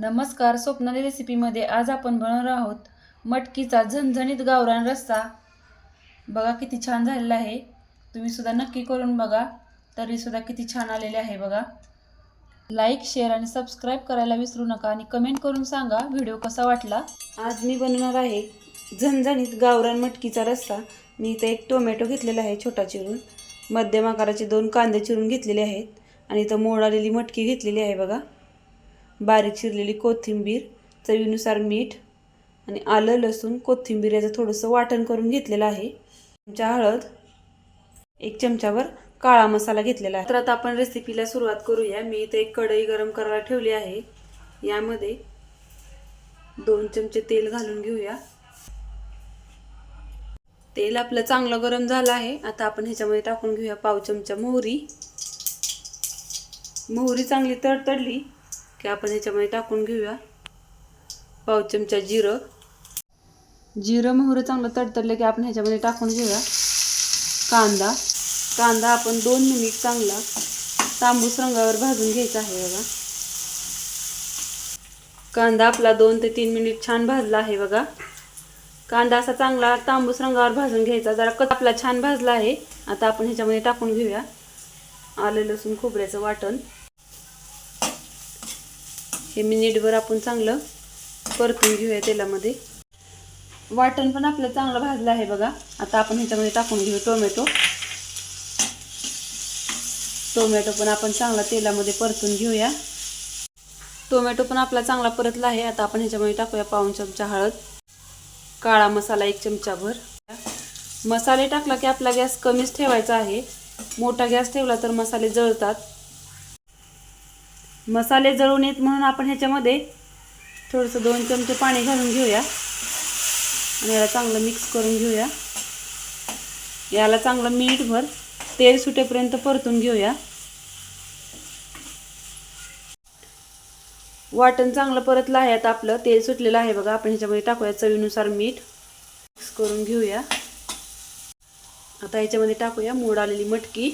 नमस्कार स्वप्नाली रेसिपीमध्ये आज आपण बनवणार आहोत मटकीचा झणझणीत गावरान रस्सा. बघा किती छान झालेला आहे. तुम्ही सुद्धा नक्की करून बघा. तरीसुद्धा किती छान आलेले आहे बघा. लाईक शेअर आणि सबस्क्राईब करायला विसरू नका आणि कमेंट करून सांगा व्हिडिओ कसा वाटला. आज मी बनवणार आहे झणझणीत गावरान मटकीचा रस्सा. मी इथं एक टोमॅटो घेतलेला आहे छोटा चिरून. मध्यम आकाराचे दोन कांदे चिरून घेतलेले आहेत. आणि इथं मोड आलेली मटकी घेतलेली आहे बघा. बारीक चिरलेली कोथिंबीर चवीनुसार मीठ आणि आलं लसूण कोथिंबीर याचं थोडंसं वाटण करून घेतलेलं आहे. चमचा हळद एक चमचावर काळा मसाला घेतलेला आहे. तर आता आपण रेसिपीला सुरुवात करूया. मी इथे एक कढई गरम करायला ठेवली आहे. यामध्ये दोन चमचे तेल घालून घेऊया. तेल आपलं चांगलं गरम झालं आहे. आता आपण ह्याच्यामध्ये टाकून घेऊया पाव चमचा मोहरी. मोहरी चांगली तडतडली. की आपण ह्याच्यामध्ये टाकून घेऊया. पाव चमचा जिरं. जिरं मोहरं चांगलं तडतडलं की आपण ह्याच्यामध्ये टाकून घेऊया. कांदा. कांदा आपण दोन मिनिट चांगला तांबूस रंगावर भाजून घ्यायचा आहे बघा. कांदा आपला दोन ते तीन मिनिट छान भाजला आहे बघा. कांदा असा चांगला तांबूस रंगावर भाजून घ्यायचा. जरा कच आपला छान भाजला आहे. आता आपण ह्याच्यामध्ये टाकून घेऊया. आलं लसूण खोबऱ्याचं वाटण. हे मिनिटभर आपण चांगलं परतून घेऊया तेलामध्ये. वाटण पण आपलं चांगलं भाजलं आहे बघा. आता आपण ह्याच्यामध्ये टाकून घेऊ टोमॅटो. टोमॅटो पण आपण चांगला तेलामध्ये परतून घेऊया. टोमॅटो पण आपला चांगला परतला आहे. आता आपण ह्याच्यामध्ये टाकूया पाऊन चमचा हळद. काळा मसाला एक चमचाभर. मसाले टाकला की आपला गॅस कमीच ठेवायचा आहे. मोठा गॅस ठेवला तर मसाले जळतात. मसाले जळून येत म्हणून आपण ह्याच्यामध्ये थोडंसं दोन चमचे पाणी घालून घेऊया. आणि याला चांगलं मिक्स करून घेऊया. याला चांगलं मीठभर तेल सुटेपर्यंत परतून घेऊया. वाटण चांगलं परतलं आहे आता आपलं तेल सुटलेलं आहे बघा. आपण ह्याच्यामध्ये टाकूया चवीनुसार मीठ. मिक्स करून घेऊया. आता ह्याच्यामध्ये टाकूया मोड आलेली मटकी.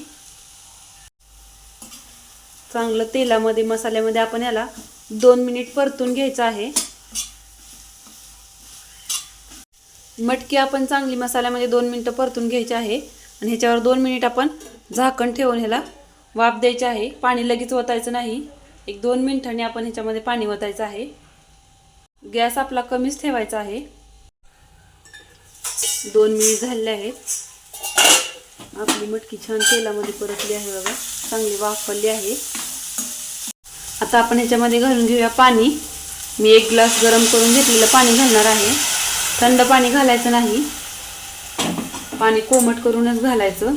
चांगलं तेलामध्ये मसाल्यामध्ये आपण याला दोन मिनिट परतून घ्यायचं आहे. मटकी आपण चांगली मसाल्यामध्ये दोन मिनटं परतून घ्यायची आहे. आणि ह्याच्यावर दोन मिनिट आपण झाकण ठेवून ह्याला वाफ द्यायची आहे. पाणी लगेच ओतायचं नाही. एक दोन मिनिटांनी आपण ह्याच्यामध्ये पाणी ओतायचं आहे. गॅस आपला कमीच ठेवायचा आहे. दोन मिनिट झालेले आहेत. आपली मटकी छान तेलामध्ये परतली आहे बघा. चांगली वाफरली आहे. आता आपण ह्याच्यामध्ये घालून घेऊया पाणी. मी एक ग्लास गरम करून घेतलेलं पाणी घालणार आहे. थंड पाणी घालायचं नाही. पाणी कोमट करूनच घालायचं.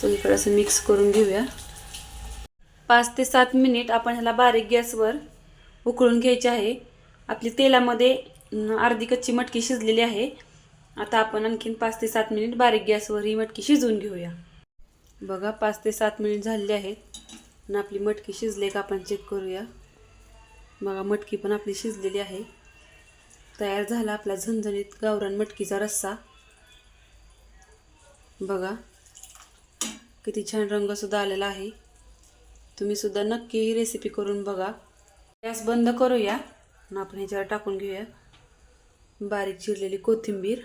सगळीकडे असं मिक्स करून घेऊया. पाच ते सात मिनिट आपण ह्याला बारीक गॅसवर उकळून घ्यायचे आहे. आपली तेलामध्ये अर्धी कच्ची मटकी शिजलेली आहे. आता आपण आणखीन पाच ते सात मिनिट बारीक गॅसवर ही मटकी शिजवून घेऊया. बघा पाच ते सात मिनिट झालेले आहेत. आणि आपली मटकी शिजले का आपण चेक करूया. बघा मटकी पण आपली शिजलेली आहे. तयार झाला आपला झणझणीत गावरान मटकीचा रस्सा. बघा किती छान रंगसुद्धा आलेला आहे. तुम्हीसुद्धा नक्की ही रेसिपी करून बघा. गॅस बंद करूया आणि आपण ह्याच्यावर टाकून घेऊया. बारीक चिरलेली कोथिंबीर.